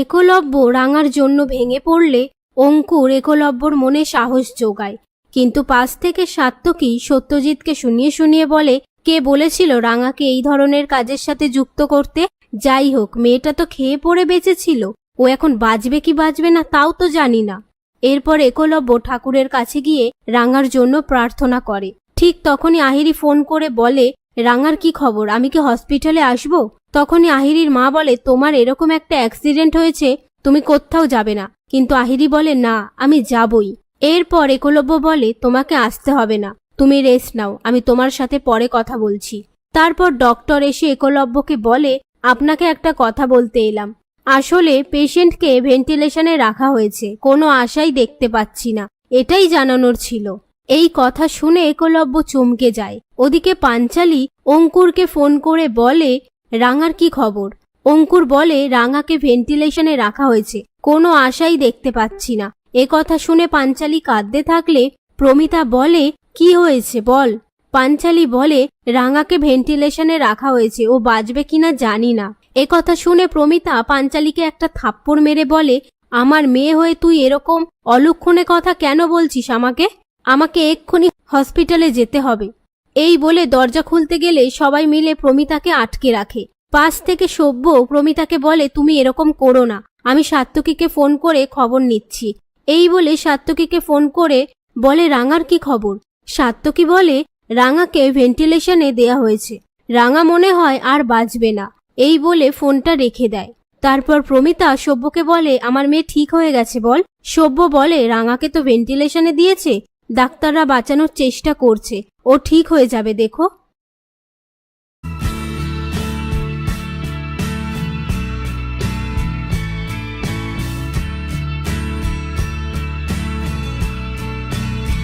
একলব্য রাঙার জন্য ভেঙে পড়লে অঙ্কুর একলব্যর মনে সাহস যোগায়। কিন্তু পাশ থেকে সাত্তকী সত্যজিৎকে শুনিয়ে শুনিয়ে বলে, কে বলেছিল রাঙাকে এই ধরনের কাজের সাথে যুক্ত করতে? যাই হোক, মেয়েটা তো খেয়ে পড়ে বেঁচেছিল। ও এখন বাজবে কি বাজবে না তাও তো জানি না। এরপর একলব্য ঠাকুরের কাছে গিয়ে রাঙার জন্য প্রার্থনা করে। ঠিক তখনই আহিরি ফোন করে বলে রাঙার কি খবর? আমি কি হসপিটালে আসব? তখনই আহিরির মা বলে, তোমার এরকম একটা অ্যাক্সিডেন্ট হয়েছে, তুমি কোথাও যাবে না। কিন্তু আহিরি বলে, না, আমি যাবই। এরপর একলব্য বলে, তোমাকে আসতে হবে না, তুমি রেস্ট নাও, আমি তোমার সাথে পরে কথা বলছি। তারপর ডক্টর এসে একলব্যকে বলে, আপনাকে একটা কথা বলতে এলাম। আসলে পেশেন্টকে ভেন্টিলেশনে রাখা হয়েছে, কোনো আশাই দেখতে পাচ্ছি না। এটাই জানানোর ছিল। এই কথা শুনে একলব্য চমকে যায়। ওদিকে পাঞ্চালি অঙ্কুরকে ফোন করে বলে, রাঙার কি খবর? অঙ্কুর বলে, রাঙাকে ভেন্টিলেশনে রাখা হয়েছে। কোনো আশাই দেখতে পাচ্ছি না। এ কথা শুনে পাঞ্চালি কাঁদতে থাকলে প্রমিতা বলে, কি হয়েছে বল? পাঞ্চালি বলে, রাঙাকে ভেন্টিলেশনে রাখা হয়েছে। ও বাঁচবে কিনা জানি না। এ কথা শুনে প্রমিতা পাঞ্চালিকে একটা থাপ্পড় মেরে বলে, আমার মেয়ে হয়ে তুই এরকম অলক্ষণে কথা কেন বলছিস আমাকে? আমাকে এক্ষুনি হসপিটালে যেতে হবে। এই বলে দরজা খুলতে গেলে সবাই মিলে প্রমিতাকে আটকে রাখে। পাশ থেকে সভ্য প্রমিতাকে বলে, তুমি এরকম করো না। আমি সাত্তকীকে ফোন করে খবর নিচ্ছি। এই বলে সাত্তকীকে ফোন করে বলে, রাঙার কি খবর? সাত্তকী বলে, রাঙাকে ভেন্টিলেশনে দেয়া হয়েছে। রাঙা মনে হয় আর বাঁচবে না। এই বলে ফোনটা রেখে দেয়। তারপর প্রমিতা সভ্যকে বলে, আমার মেয়ে ঠিক হয়ে গেছে বল। সভ্য বলে, রাঙাকে তো ভেন্টিলেশনে দিয়েছে। ডাক্তাররা বাঁচানোর চেষ্টা করছে। ও ঠিক হয়ে যাবে দেখো।